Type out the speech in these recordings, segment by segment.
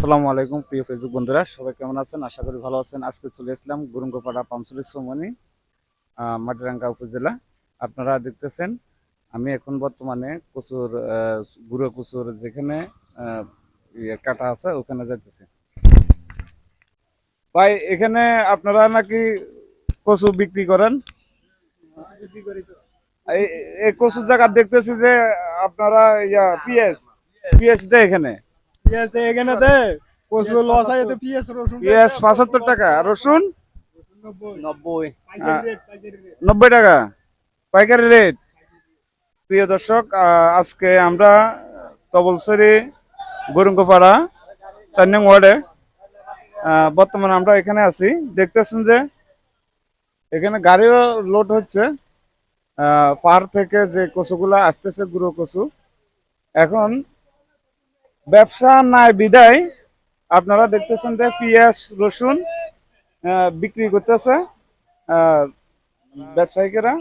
আসসালামু আলাইকুম, প্রিয় ফেসবুক বন্ধুরা। সবাই কেমন আছেন? আশা করি ভালো আছেন। আজকে চলে আসলাম গুরুঙ্গপাড়া পামসুরি সোমনি মাটিরাঙ্গা উপজেলা। আপনারা দেখতেছেন, আমি এখন বর্তমানে কচুর গুঁড়ো কচুর যেখানে ইয়ে কাটা আছে, ওখানে যাইতেছি। ভাই, এখানে আপনারা নাকি কচু বিক্রি করেন? এই কচুর জায়গা দেখতেছি যে আপনারা ইয়া পিএস পিএস দেয় এখানে। পিএস এখানে দে। কচু লস হয় তো পিএস রসুন পেঁয়াজ পঁচাত্তর টাকা। রসুন? নব্বই। নব্বই টাকা। পাইকারি রেট প্রিয় দর্শক আজকে আমরা কবলসরি গরুঙ্গপাড়া চার নং ওয়ার্ডে আহ, বর্তমানে আমরা এখানে আছি। দেখতেছেন যে এখানে গাড়িও লোড হচ্ছে। আহ, পাহাড় থেকে যে কচুগুলা আসতেছে গুঁড়ো কচু। এখন ব্যবসা নাই বিদায়। আপনারা দেখতেছেন যে পেঁয়াজ রসুন আহ, বিক্রি করতেছে আহ, ব্যবসায়িকেরা।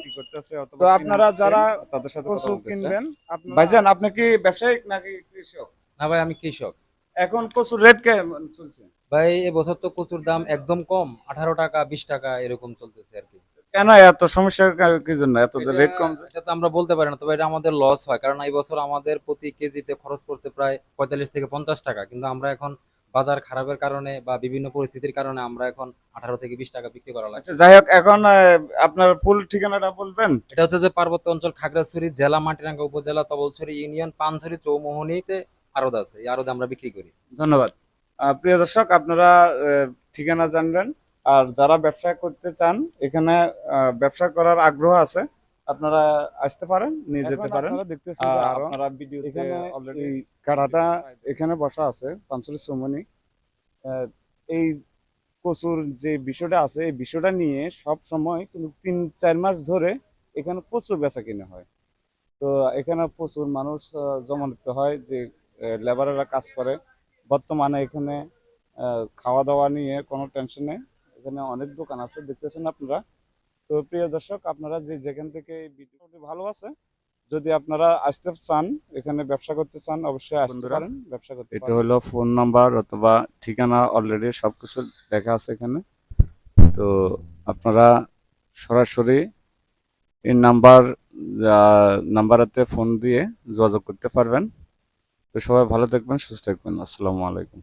তো আপনারা যারা তাদের সাথে কচু কিনবেন আপনারা- ভাইজান আপনি কি ব্যবসায়িক নাকি কৃষক? না ভাই আমি কৃষক। এখন কচুর রেট কেমন চলছে? ভাই এবছর তো কচুর দাম একদম কম আঠারো টাকা বিশ টাকা এরকম চলতেছে আর কি। কেন এত সমস্যা? কি জন্য? এত রেট কম এটা- তো আমরা বলতে পারি না তবে এটা আমাদের লস হয়। কারণ এই বছর আমাদের প্রতি কেজিতে খরচ পড়ছে প্রায় পঁয়তাল্লিশ থেকে পঞ্চাশ টাকা। কিন্তু আমরা এখন বাজার খারাপের কারণে বা বিভিন্ন পরিস্থিতির কারণে আমরা এখন আঠারো থেকে বিশ টাকা বিক্রি করা লাগছে। আচ্ছা যাই হোক এখন আপনার ফুল ঠিকানাটা বলবেন? এটা হচ্ছে যে পার্বত্য অঞ্চল খাগড়াছড়ি জেলা মাটিরাঙ্গা উপজেলা তবলছড়ি ইউনিয়ন পানছড়ি চৌমোহনীতে আরদ আছে। এই আরদে আমরা বিক্রি করি। ধন্যবাদ। প্রিয় দর্শক আপনারা ঠিকানা জানবেন। আর যারা ব্যবসা করতে চান এখানে ব্যবসা করার আগ্রহ আছে। আপনারা আসতে পারেন নিয়ে যেতে পারেন। আপনারা ভিডিও এখানে কাড়াটা এখানে বসা আছে পাঁচচল্লিশ চৌমনি এই কচুর যে বিষয়টা আছে এই বিষয়টা নিয়ে সব সময় কিন্তু তিন চার মাস ধরে এখানে প্রচুর বেচা কিনে হয়। তো এখানে প্রচুর মানুষ জমানিত হয় যে লেবারেরা কাজ করে। বর্তমানে এখানে খাওয়া দাওয়া নিয়ে কোনো টেনশন নেই। এখানে অনেক দোকান আছে দেখতেছেন আপনারা? তো প্রিয় দর্শক আপনারা যে যেখান থেকে এই ভিডিওটি ভালো আছে যদি আপনারা আসতে চান এখানে ব্যবসা করতে চান অবশ্যই আসতে পারেন ব্যবসা করতে এটা হলো ফোন নাম্বার অথবা ঠিকানা অলরেডি সবকিছু লেখা আছে এখানে। তো আপনারা সরাসরি এই নাম্বার নাম্বারেতে ফোন দিয়ে যোগাযোগ করতে পারবেন। তো সবাই ভালো থাকবেন সুস্থ থাকবেন। আসসালামু আলাইকুম।